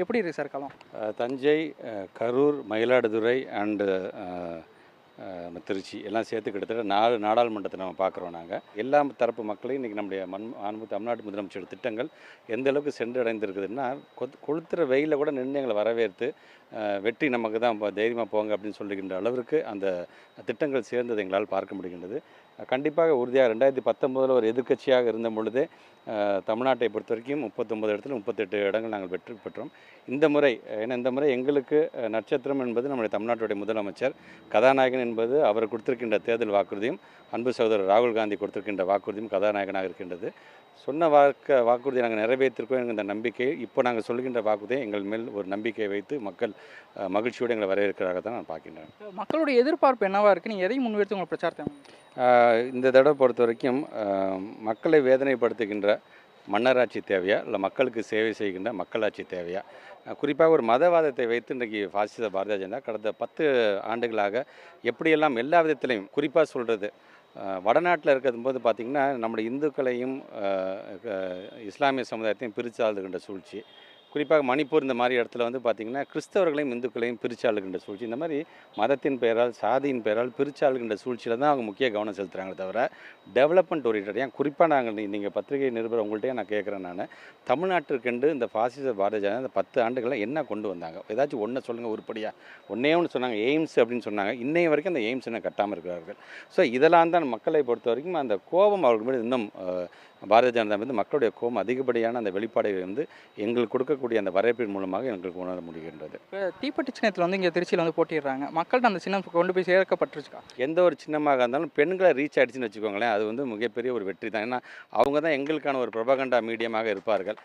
எப்படி இருக்குது சார் களம் தஞ்சை கரூர் மயிலாடுதுறை அண்டு திருச்சி எல்லாம் சேர்த்து கிட்டத்தட்ட நாலு நாடாளுமன்றத்தை நம்ம பார்க்குறோம் நாங்கள் எல்லா தரப்பு மக்களையும் இன்றைக்கி நம்முடைய மண் மாண்பு தமிழ்நாட்டு முதலமைச்சர் திட்டங்கள் எந்த அளவுக்கு சென்றடைந்திருக்குதுன்னா கொத் கொளுத்துற வெயிலில் கூட நின்று எங்களை வரவேற்று வெற்றி நமக்கு தான் தைரியமாக போங்க அப்படின்னு சொல்லுகின்ற அளவிற்கு அந்த திட்டங்கள் சேர்ந்தது எங்களால் பார்க்க முடிகின்றது. கண்டிப்பாக உறுதியாக ரெண்டாயிரத்தி பத்தொம்போதில் ஒரு எதிர்க்கட்சியாக இருந்த பொழுதே தமிழ்நாட்டை பொறுத்த வரைக்கும் முப்பத்தொம்பது இடத்துல முப்பத்தெட்டு இடங்கள் நாங்கள் வெற்றி பெற்றோம். இந்த முறை ஏன்னா இந்த முறை எங்களுக்கு நட்சத்திரம் என்பது நம்முடைய தமிழ்நாட்டுடைய முதலமைச்சர் கதாநாயகன் என்பது அவர் கொடுத்திருக்கின்ற தேர்தல் வாக்குறுதியும் அன்பு சகோதரர் ராகுல் காந்தி கொடுத்திருக்கின்ற வாக்குறுதியும் கதாநாயகனாக இருக்கின்றது. சொன்ன வாக்க வாக்குறுதியை நாங்கள் நிறைவேற்றிருக்கோம் என்கிற நம்பிக்கை இப்போ நாங்கள் சொல்கின்ற வாக்குறுதியை எங்கள் மேல் ஒரு நம்பிக்கையை வைத்து மக்கள் மகிழ்ச்சியோடு எங்களை வரவேற்கிறதாக தான் நான் பார்க்கின்றேன். மக்களுடைய எதிர்பார்ப்பு என்னவாக இருக்குது நீங்கள் எதையும் முன்வைத்து உங்கள் பிரச்சாரத்தை இந்த தடவை பொறுத்த வரைக்கும் மக்களை வேதனைப்படுத்துகின்ற மன்னராட்சி தேவையா? இல்லை மக்களுக்கு சேவை செய்கின்ற மக்களாட்சி தேவையா? குறிப்பாக ஒரு மதவாதத்தை வைத்து இன்றைக்கி பாசிச பாரதிய ஜனதா கடந்த பத்து ஆண்டுகளாக எப்படியெல்லாம் எல்லா விதத்திலையும் குறிப்பாக சொல்கிறது வடநாட்டில் இருக்கிறது போது பார்த்திங்கன்னா நம்முடைய இந்துக்களையும் இஸ்லாமிய சமுதாயத்தையும் பிரிச்சாளுகின்ற சூழ்ச்சி. குறிப்பாக மணிப்பூர் இந்த மாதிரி இடத்துல வந்து பார்த்திங்கன்னா கிறிஸ்தவர்களையும் இந்துக்களையும் பிரிச்சாளுகின்ற சூழ்ச்சி. இந்த மாதிரி மதத்தின் பெயரால் சாதியின் பெயரால் பிரிச்சாளுகின்ற சூழ்ச்சியில் தான் அவங்க முக்கிய கவனம் செலுத்துகிறாங்க தவிர டெவலப்மெண்ட் ஓரியன்ட் ஏன்? குறிப்பாக நாங்கள் நீங்கள் பத்திரிகை நிருபர் உங்கள்கிட்டயே நான் கேட்குறேன் நான். தமிழ்நாட்டிற்கென்று இந்த பாசிச பாரதிய ஜனதா இந்த பத்து ஆண்டுகளில் என்ன கொண்டு வந்தாங்க? ஏதாச்சும் ஒன்றை சொல்லுங்கள் உருப்படியாக ஒன்றே ஒன்று சொன்னாங்க எய்ம்ஸ் அப்படின்னு சொன்னாங்க. இன்னைய வரைக்கும் அந்த எய்ம்ஸ் என்ன கட்டாமல் இருக்கிறார்கள். ஸோ இதெல்லாம் தான் மக்களை பொறுத்த வரைக்கும் அந்த கோபம் அவர்கள் மீது இன்னும் பாரதிய ஜனதா மீது மக்களுடைய கோபம் அதிகப்படியான அந்த வெளிப்பாடை வந்து எங்களுக்கு கொடுக்கக்கூடிய அந்த வரவேற்பின் மூலமாக எங்களுக்கு உணர முடிகின்றது. இப்போ தீப்பெட்டி சின்னத்தில் வந்து இங்கே திருச்சியில் வந்து போட்டிடுறாங்க. மக்கள்கிட்ட அந்த சின்னம் கொண்டு போய் சேர்க்கப்பட்டிருச்சுக்கா? எந்த ஒரு சின்னமாக இருந்தாலும் பெண்களை ரீச் ஆயிடுச்சுன்னு வச்சுக்கோங்களேன் அது வந்து மிகப்பெரிய ஒரு வெற்றி தான். ஏன்னா அவங்க தான் எங்களுக்கான ஒரு பிரபகண்டா மீடியமாக இருப்பார்கள்.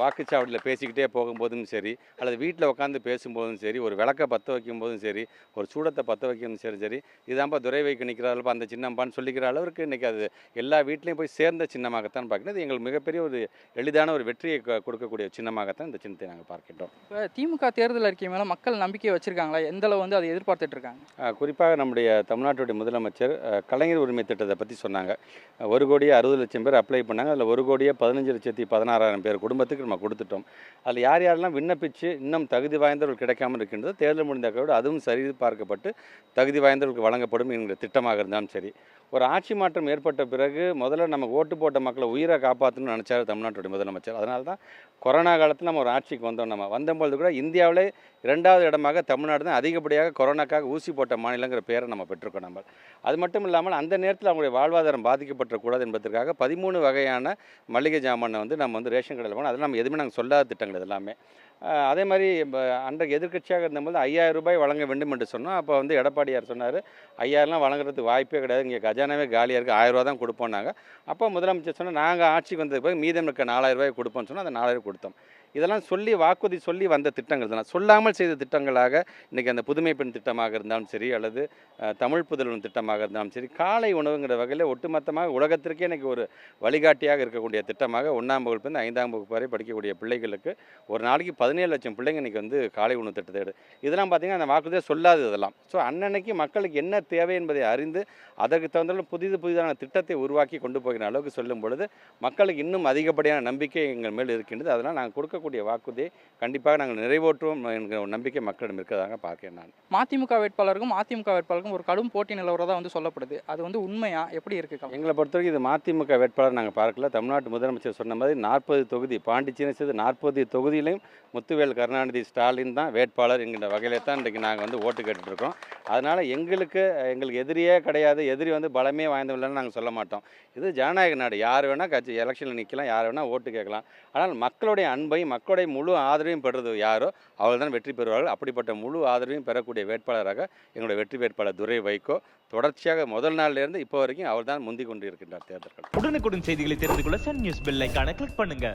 வாக்குச்சாவடியில் பேசிக்கிட்டே போகும்போதும் சரி அல்லது வீட்டில் உட்காந்து பேசும்போதும் சரி ஒரு விளக்கை பற்ற வைக்கும் போதும் சரி ஒரு சூடத்தை பற்ற வைக்கும் சரி சரி இதாம்பா துரை வைக்க நிற்கிறாள்ப்பா அந்த சின்னம்பான்னு சொல்லிக்கிற அளவுக்கு இன்றைக்கி அது எல்லா வீட்லேயும் போய் சேர்ந்த சின்னமாகத்தான் பார்க்கணும். இது எங்களுக்கு மிகப்பெரிய ஒரு எளிதான ஒரு வெற்றியை கொடுக்கக்கூடிய சின்னமாகத்தான் இந்த சின்னத்தை நாங்கள் பார்க்கின்றோம். இப்போ திமுக தேர்தல் அறிக்கை மேலே மக்கள் நம்பிக்கை வச்சிருக்காங்களா? எந்த அளவு வந்து அதை எதிர்பார்த்துட்டு இருக்காங்க? குறிப்பாக நம்முடைய தமிழ்நாட்டுடைய முதலமைச்சர் கலைஞர் உரிமை திட்டத்தை பற்றி சொன்னாங்க. ஒரு கோடியே அறுபது லட்சம் பேர் அப்ளை பண்ணாங்க. அதில் ஒரு கோடியே பதினஞ்சு லட்சத்தி பதினாறாயிரம் பேர் குடும்பத்துக்கு நம்ம கொடுத்துட்டோம். அதில் யார் யாரெல்லாம் விண்ணப்பிச்சு இன்னும் தகுதி வாய்ந்தவர்கள் கிடைக்காமல் இருக்கின்றது தேர்தல் முடிந்தக்கோடு அதுவும் சரி பார்க்கப்பட்டு தகுதி வாய்ந்தவர்களுக்கு வழங்கப்படும் என்கிற திட்டமாக இருந்தாலும் சரி ஒரு ஆட்சி மாற்றம் ஏற்பட்ட பிறகு முதல்ல நம்ம ஓட்டு போட்ட மக்களை உயிரை காப்பாற்றணும்னு நினச்சாரு தமிழ்நாட்டுடைய முதலமைச்சர். அதனால தான் கொரோனா காலத்தில் நம்ம ஒரு ஆட்சிக்கு வந்தோம் நம்ம. வந்தபொழுது கூட இந்தியாவிலே இரண்டாவது இடமாக தமிழ்நாடு தான் அதிகப்படியாக கொரோனாக்காக ஊசி போட்ட மாநிலங்கிற பேரை நம்ம பெற்றிருக்கோம் நம்ம. அது மட்டும் இல்லாமல் அந்த நேரத்தில் அவங்களுடைய வாழ்வாதாரம் பாதிக்கப்பட்டக்கூடாது என்பதற்காக பதிமூணு வகையான மளிகை ஜாமானை வந்து நம்ம வந்து ரேஷன் கடையில் போனோம் அதெல்லாம் நம்ம எதுவுமே நாங்கள் சொல்லாத திட்டங்கள் இது எல்லாமே அதே மாதிரி இப்போ அன்றைக்கு எதிர்க்கட்சியாக இருந்தபோது ஐயாயிரம் ரூபாய் வழங்க வேண்டும் என்று சொன்னோம். அப்போ வந்து எடப்பாடியார் சொன்னார் ஐயாயிரம்லாம் வழங்குறதுக்கு வாய்ப்பே கிடையாது. இங்கே கஜானாவே காலியாக இருக்குது ஆயிரம் ரூபா தான் கொடுப்போம் நாங்கள் அப்போ முதலமைச்சர் சொன்னால் நாங்கள் ஆட்சிக்கு வந்ததுக்கு போய் மீதம் இருக்க நாலாயிரம் ரூபாய் கொடுப்போம்னு சொன்னால் அந்த நாலாயிரம் கொடுத்தோம். இதெல்லாம் சொல்லி வாக்குறுதி சொல்லி வந்த திட்டங்கள் தான். சொல்லாமல் செய்த திட்டங்களாக இன்றைக்கி அந்த புதுமை பெண் திட்டமாக இருந்தாலும் சரி அல்லது தமிழ் புதல்வன் திட்டமாக இருந்தாலும் சரி காலை உணவுங்கிற வகையில் ஒட்டுமொத்தமாக உலகத்திற்கே இன்றைக்கி ஒரு வழிகாட்டியாக இருக்கக்கூடிய திட்டமாக ஒன்றாம் வகுப்புலேருந்து ஐந்தாம் வகுப்பு வரை படிக்கக்கூடிய பிள்ளைகளுக்கு ஒரு நாளைக்கு பதினேழு லட்சம் பிள்ளைங்க இன்றைக்கி வந்து காலை உணவு திட்டத்தை எடு இதெல்லாம் பார்த்திங்கன்னா அந்த வாக்குறுதியை சொல்லாது இதெல்லாம். ஸோ அன்னன்னைக்கு மக்களுக்கு என்ன தேவை என்பதை அறிந்து அதற்கு தகுந்த புதிது புதிதான திட்டத்தை உருவாக்கி கொண்டு போகிற அளவுக்கு சொல்லும் பொழுது மக்களுக்கு இன்னும் அதிகப்படியான நம்பிக்கை எங்கள் மேல் இருக்கின்றது. அதனால் நாங்கள் கொடுக்கக்கூடிய வாக்குறுதியை கண்டிப்பாக நாங்கள் நிறைவேற்றுவோம் என்கிற நம்பிக்கை மக்களிடம் இருக்கிறதாக பார்க்கிறேன் நான். மதிமுக வேட்பாளருக்கும் அதிமுக வேட்பாளருக்கும் ஒரு கடும் போட்டி நிலவரதா வந்து சொல்லப்படுது. அது வந்து உண்மையா? எப்படி இருக்கு களம் எங்களை பொறுத்தவரைக்கும் இது மதிமுக வேட்பாளர் நாங்கள் பார்க்கல. தமிழ்நாட்டு முதலமைச்சர் சொன்ன மாதிரி நாற்பது தொகுதி பாண்டிச்சேரி சேர்த்து நாற்பது தொகுதியிலையும் முத்துவேல் கருணாநிதி ஸ்டாலின் தான் வேட்பாளர் என்கிற வகையில தான் இன்றைக்கி நாங்கள் வந்து ஓட்டு கேட்டுட்டு இருக்கோம் அதனால் எங்களுக்கு எங்களுக்கு எதிரியே கிடையாது. எதிரி வந்து பலமே வாய்ந்தவில்லைன்னு நாங்கள் சொல்ல மாட்டோம். இது ஜனநாயக நாடு. யார் வேணால் கட்சி எலெக்ஷனில் நிற்கலாம் யார் வேணால் ஓட்டு கேட்கலாம். ஆனால் மக்களுடைய அன்பையும் மக்களுடைய முழு ஆதரவையும் பெறுறது யாரோ அவர்கள் தான் வெற்றி பெறுவார்கள். அப்படிப்பட்ட முழு ஆதரவையும் பெறக்கூடிய வேட்பாளராக எங்களுடைய வெற்றி வேட்பாளர் துரை வைகோ தொடர்ச்சியாக முதல் நாளிலிருந்து இப்போ வரைக்கும் அவர் தான் முந்திக் கொண்டு இருக்கின்றார் தேர்தல்கள். உடனுக்குடன் செய்திகளை தெரிந்து கொள்ள சன் நியூஸ் பெல் கிளிக் பண்ணுங்க.